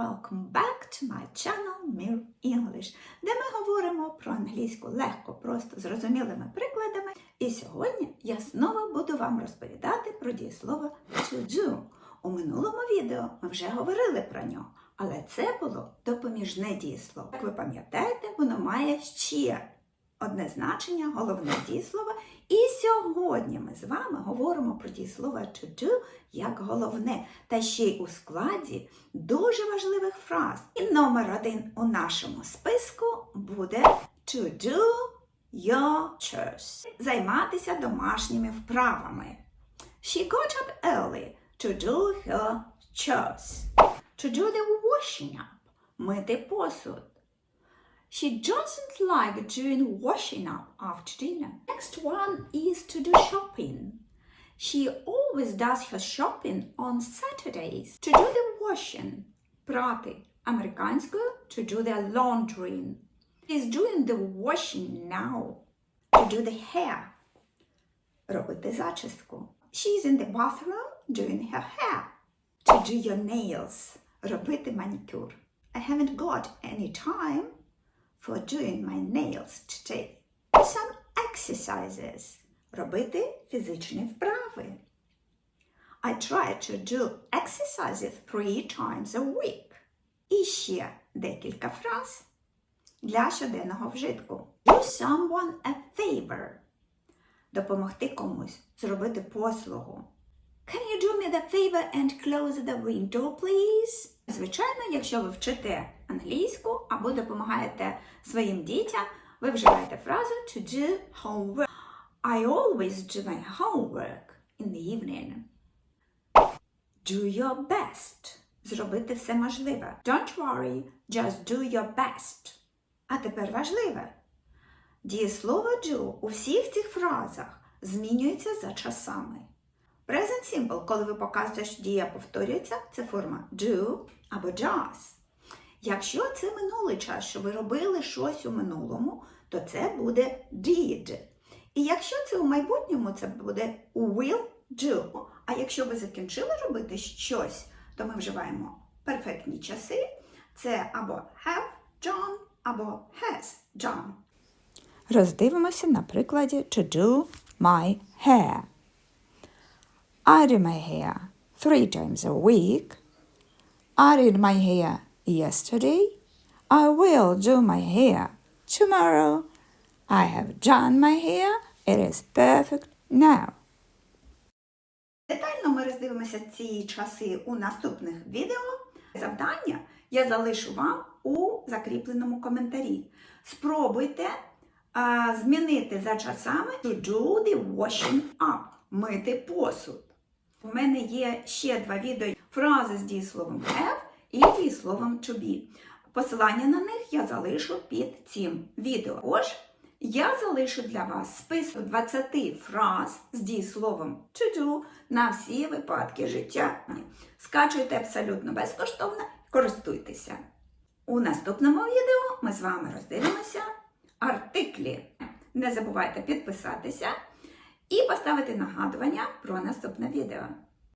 welcome back to my channel Mir English, де ми говоримо про англійську легко, просто зрозумілими прикладами. І сьогодні я знову буду вам розповідати про дієслово to do. У минулому відео ми вже говорили про нього, але це було допоміжне дієслово. Як ви пам'ятаєте, воно має ще одне значення, головне дієслово. І сьогодні ми з вами говоримо про дієслово to do як головне, та ще й у складі дуже важливих фраз. І номер один у нашому списку буде to do your chores. Займатися домашніми вправами. She got up early to do her chores. To do the washing up. Мити посуд. She doesn't like doing washing up after dinner. Next one is to do shopping. She always does her shopping on Saturdays. To do the washing. Прати. Американською to do the laundry. She's doing the washing now. To do the hair. Робити зачіску. She's in the bathroom doing her hair. To do your nails. Робити манікюр. I haven't got any time for doing my nails today. Some exercises. Робити фізичні вправи. I try to do exercises three times a week. І ще декілька фраз для щоденного вжитку. Do someone a favor. Допомогти комусь, зробити послугу. Can you do me the favor and close the window, please? Звичайно, якщо ви вчите англійську або допомагаєте своїм дітям, ви вживаєте фразу to do homework. I always do my homework in the evening. Do your best. Зробити все можливе. Don't worry, just do your best. А тепер важливе. Дієслово do у всіх цих фразах змінюється за часами. Present simple, коли ви показуєте, що дія повторюється, це форма do або does. Якщо це минулий час, що ви робили щось у минулому, то це буде did. І якщо це у майбутньому, це буде will do. А якщо ви закінчили робити щось, то ми вживаємо перфектні часи. Це або have done, або has done. Роздивимося на прикладі to do my hair. I do my hair three times a week. I did my hair yesterday. I will do my hair tomorrow. I have done my hair. It is perfect now. Детально ми роздивимося ці часи у наступних відео. Завдання я залишу вам у закріпленому коментарі. Спробуйте а, змінити за часами to do the washing up, мити посуд. У мене є ще два відео фрази з дієсловом have і дієсловом to be. Посилання на них я залишу під цим відео. Також я залишу для вас список 20 фраз з дієсловом to do на всі випадки життя. Скачуйте абсолютно безкоштовно, користуйтеся. У наступному відео ми з вами роздивимося артиклі. Не забувайте підписатися і поставити нагадування про наступне відео.